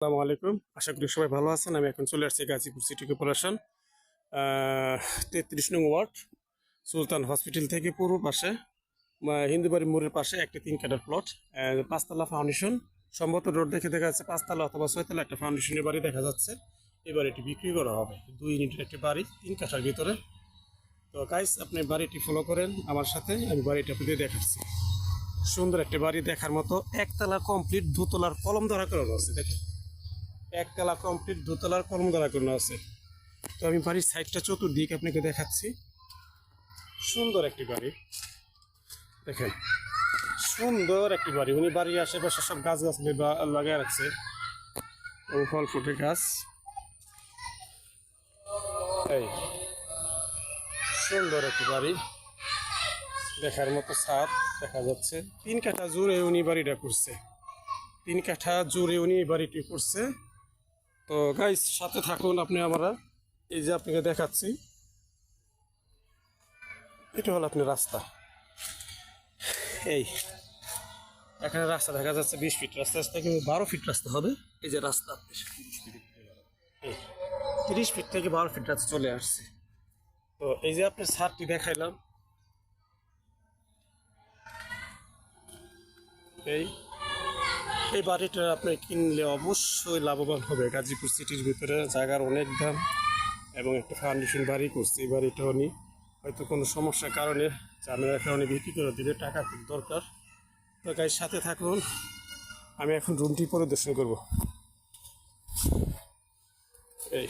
আসসালামু আলাইকুম। আশা করি সবাই ভালো আছেন। আমি এখন চলে আসছি গাজীপুর সিটি কর্পোরেশন তেত্রিশ নং ওয়ার্ড, সুলতান হসপিটাল থেকে পূর্ব পাশে হিন্দুবাড়ি মোড়ের পাশে একটি তিন কাটার প্লট পাঁচতলা ফাউন্ডেশন সম্ভবত রোড দেখে দেখা যাচ্ছে পাঁচতলা অথবা ছয়তলা একটা ফাউন্ডেশনের বাড়ি দেখা যাচ্ছে। এই বাড়িটি বিক্রি করা হবে। দুই ইউনিটের একটি বাড়ি, তিন কাঠার ভিতরে। তো গাইস আপনি বাড়িটি ফলো করেন আমার সাথে। আমি বাড়িটি আপনাদের দেখাচ্ছি। সুন্দর একটি বাড়ি দেখার মতো, একতলা কমপ্লিট দুতলার কলম ধরা করানো আছে দেখেন। একতলা কমপ্লিট, দোতলার কলম ধরা করানো আছে। তো আমি বাড়ির সাইডটা চতুর্দিক আপনাকে দেখাচ্ছি। সুন্দর একটি বাড়ি। দেখেন, সুন্দর একটি বাড়ি। উনি বাড়ির আশেপাশে সব গাছ গাছ লাগিয়ে রাখছে। ও ফল ফুটে গাছ। এই, সুন্দর একটি বাড়ি। দেখার মতো ছাদ দেখা যাচ্ছে। তিন কাঠা জুড়ে উনি বাড়িটা করছে। তিন কাঠা জুড়ে উনি বাড়িটি করছে। তো গাইস সাথে থাকুন আপনি আমরা। এই যে আপনাকে দেখাচ্ছি। এটা হলো আপনার রাস্তা। এই, এখানে রাস্তা দেখা যাচ্ছে বিশ ফিট রাস্তা রাস্তা কিন্তু বারো ফিট রাস্তা হবে। এই যে রাস্তা। এই, তিরিশ ফিট থেকে বারো ফিট রাস্তা চলে আসছে। তো এই যে আপনার ছাদটি দেখাইলাম। এই এই বাড়িটা আপনি কিনলে অবশ্যই লাভবান হবে। গাজীপুর সিটির ভিতরে জায়গার অনেক দাম এবং একটা ফাউন্ডেশন বাড়ি করছে, এই বাড়িটা উনি হয়তো কোনো সমস্যার কারণে, ঝামেলার কারণে বিক্রি করে দিলে টাকা খুব দরকার। তো গাইর সাথে থাকুন। আমি এখন রুমটি পরিদর্শন করব। এই।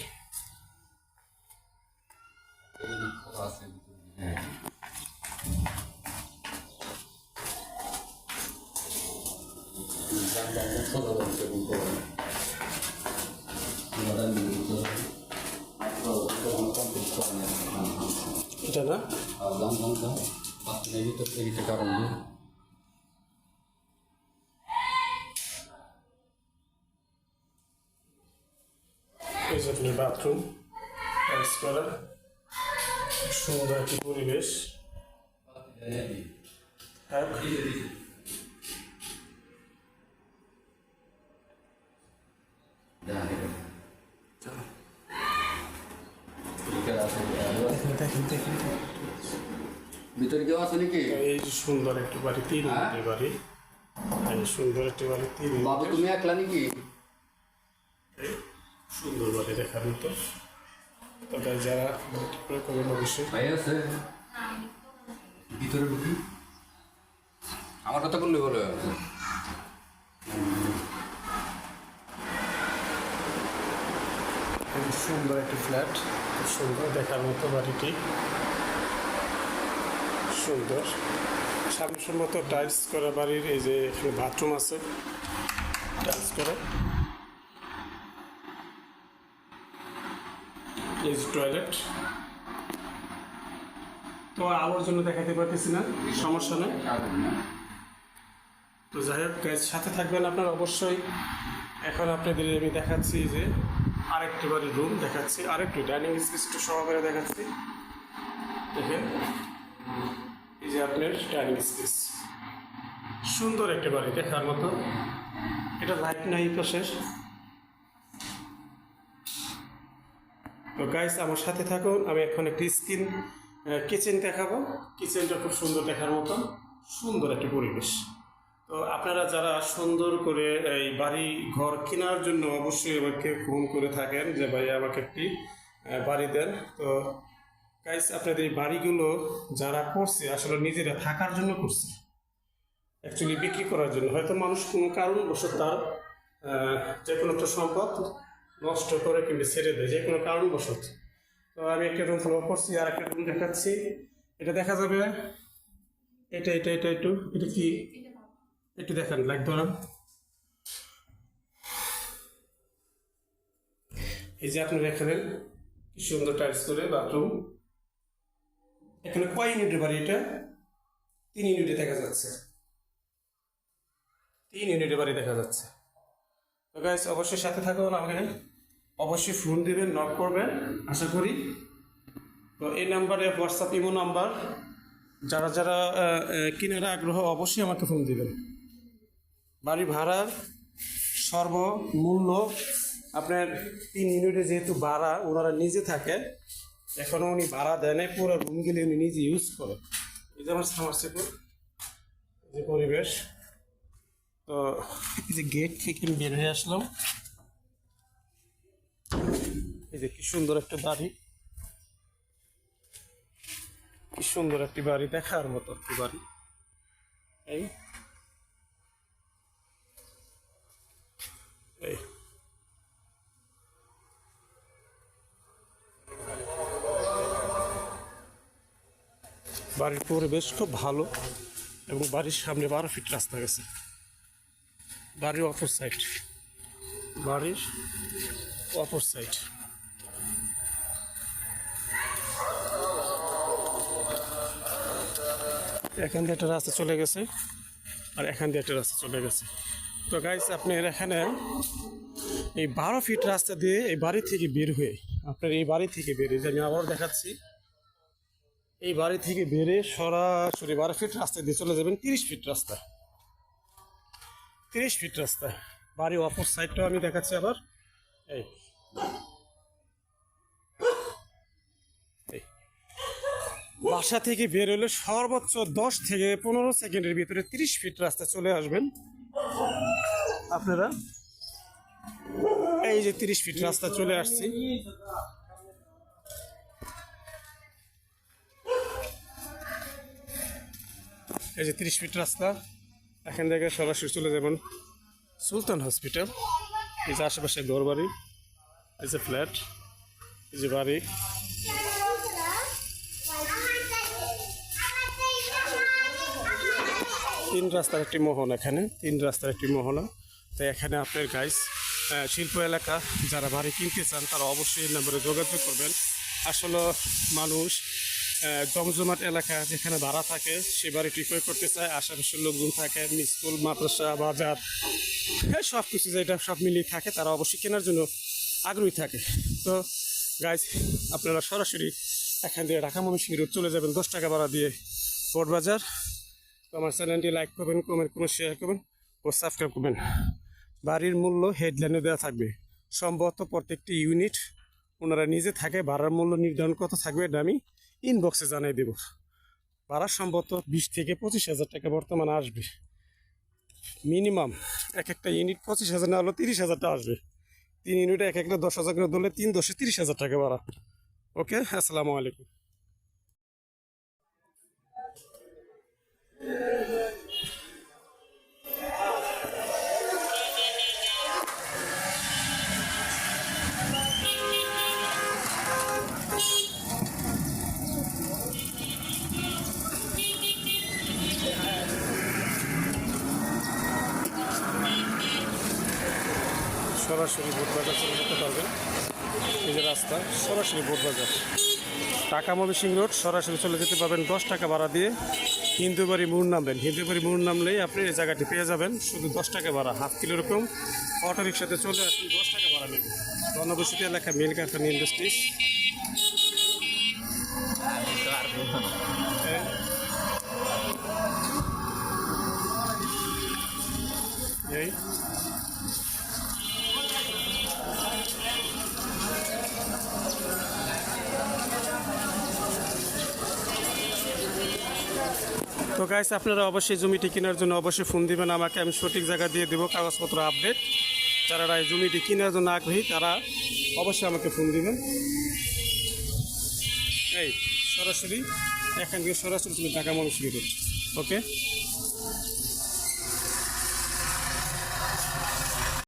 এটা না? এই যে আপনার বাথরুম টাইলস করা সুন্দর একটি পরিবেশ। হ্যাঁ দেখেন দেখেন ভিতরে কেউ আছে নাকি? এই যে সুন্দর একটি বাড়ি তিন ইউনিটের বাড়ি। এই সুন্দর একটি বাড়ি তিন বাবু তুমি একলা নাকি? সুন্দর বাড়ি দেখার মতো। তবে যারা করবেন অবশ্যই। ভাই আছে? ভিতরে ঢুকি। আমার কথা বললে বলে সুন্দর একটি ফ্ল্যাট। সুন্দর দেখার মতো বাড়িটি। সুন্দর। সামনে সম্মত টাইলস করা বাড়ির, এই যে এখানে বাথরুম আছে। টাইলস করা। এই যে টয়লেট তো আলোর জন্য দেখাতে পারতেছি না, সমস্যা নেই। তো যাই হোক সাথে থাকবেন আপনার অবশ্যই। এখন আপনাদের আমি দেখাচ্ছি যে আরেকটি বাড়ির রুম দেখাচ্ছি, আরেকটি ডাইনিং স্পেস একটু সহকারে দেখাচ্ছি। দেখেন, এই যে আপনার ডাইনিং স্পেস সুন্দর একটি বাড়ি দেখার মতো। এটা লাইট নাই পাশের তো গাইস আমার সাথে থাকুন, আমি এখন একটি স্কিন কিচেন দেখাবো। কিচেনটা খুব সুন্দর দেখার মতো। সুন্দর একটি পরিবেশ। তো আপনারা যারা সুন্দর করে এই বাড়ি ঘর কেনার জন্য অবশ্যই আমাকে ফোন করে থাকেন যে ভাই আমাকে একটি বাড়ি দেন। তো গাইস আপনাদের এই বাড়িগুলো যারা করছে, আসলে নিজেরা থাকার জন্য করছে। অ্যাকচুয়ালি বিক্রি করার জন্য। হয়তো মানুষ কোনো কারণ কারণবশত তার যে কোনো একটা সম্পদ নষ্ট করে কিংবা ছেড়ে দেয়, যে কোনো কারণবশত। তো আমি একটা রুম ফলো করছি, আর একটা রুম দেখাচ্ছি। এটা দেখা যাবে। এটা এটা এটা একটু, এটা কি? একটু দেখান লাইক ধরান। এই যে আপনি দেখালেন কি সুন্দর টাইলস করে বাথরুম এখানে কয় ইউনিটের বাড়ি এটা? তিন ইউনিটে দেখা যাচ্ছে। তিন ইউনিটের বাড়ি দেখা যাচ্ছে। গাইস অবশ্যই সাথে থাকুন আমাকে। অবশ্যই ফোন দিবেন নক করবেন, আশা করি। তো এই নাম্বারে হোয়াটসঅ্যাপ ইমো নাম্বার যারা যারা কেনার আগ্রহ, অবশ্যই আমাকে ফোন দিবেন। বাড়ি ভাড়ার সর্বমূল্য আপনার তিন ইউনিটে যেহেতু ভাড়া, ওনারা নিজে থাকে এখনও উনি ভাড়া দেয় পুরো রুমগুলি উনি নিজে ইউজ করে এই যে আমার যে পরিবেশ। তো এই যে গেট থেকে আমি বের হয়ে আসলাম। এই যে কি সুন্দর একটা বাড়ি। কি সুন্দর একটি বাড়ি, দেখার মতো একটি বাড়ি। এই বাড়ির পরিবেশ খুব ভালো এবং বাড়ির সামনে বারো ফিট রাস্তা গেছে। বাড়ির অপর সাইড বাড়ির অপর সাইড এখান দিয়ে একটা রাস্তা চলে গেছে আর এখান দিয়ে একটা রাস্তা চলে গেছে। তো গাইস আপনার এখানে এই বারো ফিট রাস্তা দিয়ে এই বাড়ি থেকে বের হয়ে, আপনার এই বাড়ি থেকে বের হয়ে আমি আবার দেখাচ্ছি, এই বাড়ি থেকে বেরে সরাসরি বারো ফিট রাস্তা দিয়ে চলে যাবেন, তিরিশ ফিট রাস্তা। তিরিশ ফিট রাস্তা। বাড়ির অপর সাইডটাও আমি দেখাচ্ছি আবার। এই। বাসা থেকে বের হলে সর্বোচ্চ দশ থেকে পনেরো সেকেন্ডের ভিতরে তিরিশ ফিট রাস্তা চলে আসবেন। আপনারা? এই যে তিরিশ ফিট রাস্তা চলে আসছি। এই যে তিরিশ ফিট রাস্তা, এখান থেকে সরাসরি চলে যাবেন সুলতান হসপিটাল। এই যে আশেপাশে ঘর বাড়ি এই যে ফ্ল্যাট, এই যে বাড়ি। তিন রাস্তার একটি মোহন এখানে, তিন রাস্তার একটি মোহনা। তো এখানে আপনার গাইস শিল্প এলাকা, যারা বাড়ি কিনতে চান, তারা অবশ্যই এই নম্বরে যোগাযোগ করবেন। আসলে মানুষ জমজমাট এলাকা যেখানে ভাড়া থাকে, সে বাড়িটি ক্রয় করতে চায়, আশেপাশের লোকজন থাকে স্কুল মাদ্রাসা, বাজার হ্যাঁ সব কিছু যেটা সব মিলিয়ে থাকে, তারা অবশ্যই কেনার জন্য আগ্রহী থাকে। তো গাইজ আপনারা সরাসরি এখান দিয়ে ঢাকা ময়মনসিংহ রোড চলে যাবেন, দশ টাকা ভাড়া দিয়ে বোর্ড বাজার তো আমার চ্যানেলটি লাইক করবেন কমেন্ট করবেন শেয়ার করবেন, ও সাবস্ক্রাইব করবেন। বাড়ির মূল্য হেডলাইনে দেওয়া থাকবে। সম্ভবত প্রত্যেকটি ইউনিট ওনারা নিজে থাকে, ভাড়ার মূল্য নির্ধারণ কত থাকবে এটা আমি ইনবক্সে জানিয়ে দেব। ভাড়া সম্ভবত বিশ থেকে পঁচিশ হাজার টাকা বর্তমানে আসবে। মিনিমাম এক একটা ইউনিট পঁচিশ হাজার না হলেও তিরিশ হাজার টাকা আসবে। তিন ইউনিটে এক একটা দশ হাজার করে ধরলে তিন দশে তিরিশ হাজার টাকা ভাড়া। ওকে, আসসালামু আলাইকুম। সরাসরি বোট বাজার চলে যেতে পারবেন এই যে রাস্তা, সরাসরি বোট বাজার। টাকা ময়মনসিংহ রোড, সরাসরি চলে যেতে পারবেন দশ টাকা ভাড়া দিয়ে হিন্দুবাড়ি মোড় নামবেন। হিন্দুবাড়ি মোড় নামলেই আপনি এই জায়গাটি পেয়ে যাবেন। শুধু দশ টাকা ভাড়া, হাফ কিলো রকম অটো রিক্সাতে চলে আসুন, দশ টাকা ভাড়া নেবেন। জনবসতি এলাকা মিল কারখানা ইন্ডাস্ট্রিজ। গাইস আপনারা অবশ্যই জমিটি কেনার জন্য অবশ্যই ফোন দিবেন আমাকে, আমি সঠিক জায়গা দিয়ে দেবো, কাগজপত্র আপডেট যারা এই জমিটি কেনার জন্য আগ্রহী, তারা অবশ্যই আমাকে ফোন দিবেন। এই, সরাসরি, এখান থেকে সরাসরি তুমি টাকা মানুষ ওকে